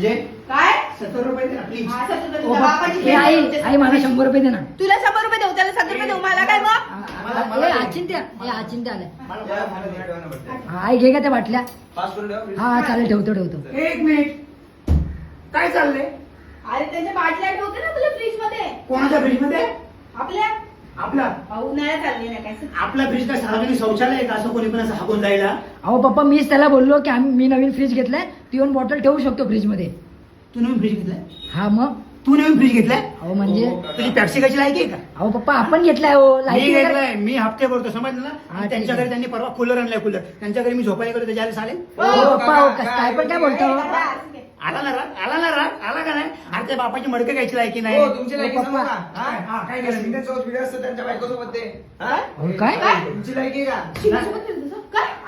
म्हणजे? काय? सत्तर रुपये दे ना प्लीज हा, सत्तर रुपये ओ बापाची आई मला शंभर रुपये दे ना तुला शंभर रुपये देऊ त्याला सत्तर रुपये देऊ. मला काय मग? मला- मला ए दे. आचिंत्या ए आचिंत्या आल्या. मला- मला- मला दे. हा, आई घे का त्या बाटल्या. पाच करून ठेवा. हा चालेल ठेवतो ठेवतो. एक मिनिट काय चाललंय? अरे त्यांच्या बाटल्या ठेवते ना तुझ्या फ्रीजमध्ये. कोणाच्या फ्रीजमध्ये? आपल्या? आपला? उन्हाळ्यात चालली ना काय आपला फ्रीज काय शौचालय आहे का? असं कोणी पण असं हाकून जायला? अहो पप्पा मीच त्याला बोललो की आम्ही मी नवीन फ्रीज घेतलाय. ती येऊन बॉटल ठेवू शकतो फ्रीजमध्ये. तू नवीन फ्रीज घेतलाय? हा मग? तू नवीन फ्रीज घेतलाय? अहो म्हणजे हो, का? तुझी पॅप्सी कशी लायकी आहे का? अहो पप्पा आपण घेतलाय हो. मी वगैरे- घेतलाय. मी हप्ते भरतो समजलं ना? हा, आणि ठीक त्यांच्या आहे. घरी त्यांनी परवा कूलर आणलाय कूलर त्यांच्या घरी मी झोपायला गेलो त्याच्या चालेल? हो पप्पा हो, कस- काय पण काय बोलतो. हो? आला ना राग? आला ना राग? आला का नाही? अरे त्या बापाची मडकं घ्यायची लायकी नाही. हो, तुमची लायकी ओ, सांगू पप्पा. का? हा? हा, काय केलं? शिंदेसोबत video असतं त्यांच्या बायकोसोबत ते. हा? काय? तुमची लायकी आहे का शिवासोबत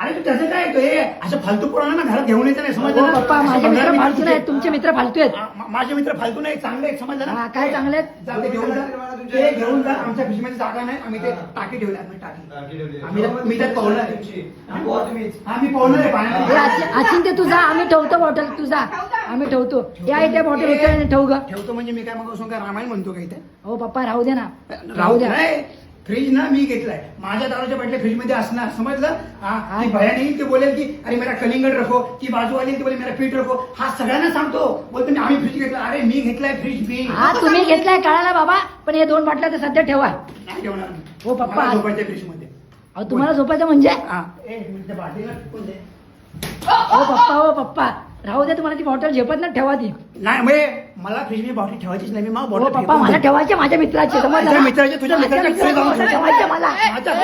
अरे तू त्याचं काय तो हे असं फालतू पोरांना ना घरात घेऊन यायचं नाही समजलं हो ना? पप्पा असं माझे मित्र फालतू नाहीत तुमचे मित्र फालतू आहेत. हा, मा- माझे मित्र फालतू नाही चांगले आहेत समजलं हा, ना काय चांगले आहेत? जाऊ दे, घेऊन जा. ते घेऊन जा आमच्या फ्रीजमध्ये जागा नाही आम्ही ते टाकी ठेवली आम्ही टाकी. ठेवली. आम्ही मी त्यात पाहुणं आहे तुमची. आम्ही पोहा तुम्हीच. हा मी पाहुणं आहे ए, पाण्यामध्ये आचि- आचिंत्य तुझा आम्ही ठेवतो बॉटल तुझा आम्ही ठेवतो. या इथे बॉटल उचल आणि ठेवू ग ठेवतो म्हणजे मी काय मग काय रामायण म्हणतो का इथे? हो पप्पा राहू दे ना. राहू राहू द्या नाही. फ्रीज ना मी घेतलाय. माझ्या दारूच्या बाटल्या फ्रीजमध्ये असणार. समजलं? हा. ती भयान येईल ते बोलेल की अरे मेरा कलिंगड रखो. ती बाजूवाली येईल ती बोले मेरा पीठ रखो. हा सगळ्यांना सांगतो. बोलतो मी आम्ही फ्रीज घेतला. अरे मी घेतलाय फ्रीज मी. हा तुम्ही घेतलाय कळाला बाबा. पण हे दोन बाटल्या तर सध्या ठेवा. नाही ठेवणार मी. हो, पप्पा. मला झोपायचं फ्रीजमध्ये अहो तुम्हाला झोपायचं म्हणजे? हा. मिनिट बाटलीला दे. हो पप्पा हो पप्पा. राहू दे तुम्हाला ती बॉटल झेपत ना ठेवा ती नाही म्हणजे मला फ्रीजमध्ये बॉटल ठेवायचीच नाही मी मग हो बॉटल पप्पा मला. ठेवायचे माझ्या मित्राचे समजलं माझ्या ना? मित्राचे तुझ्या माझ्या मित्राचे ठेवायचे मला माझ्या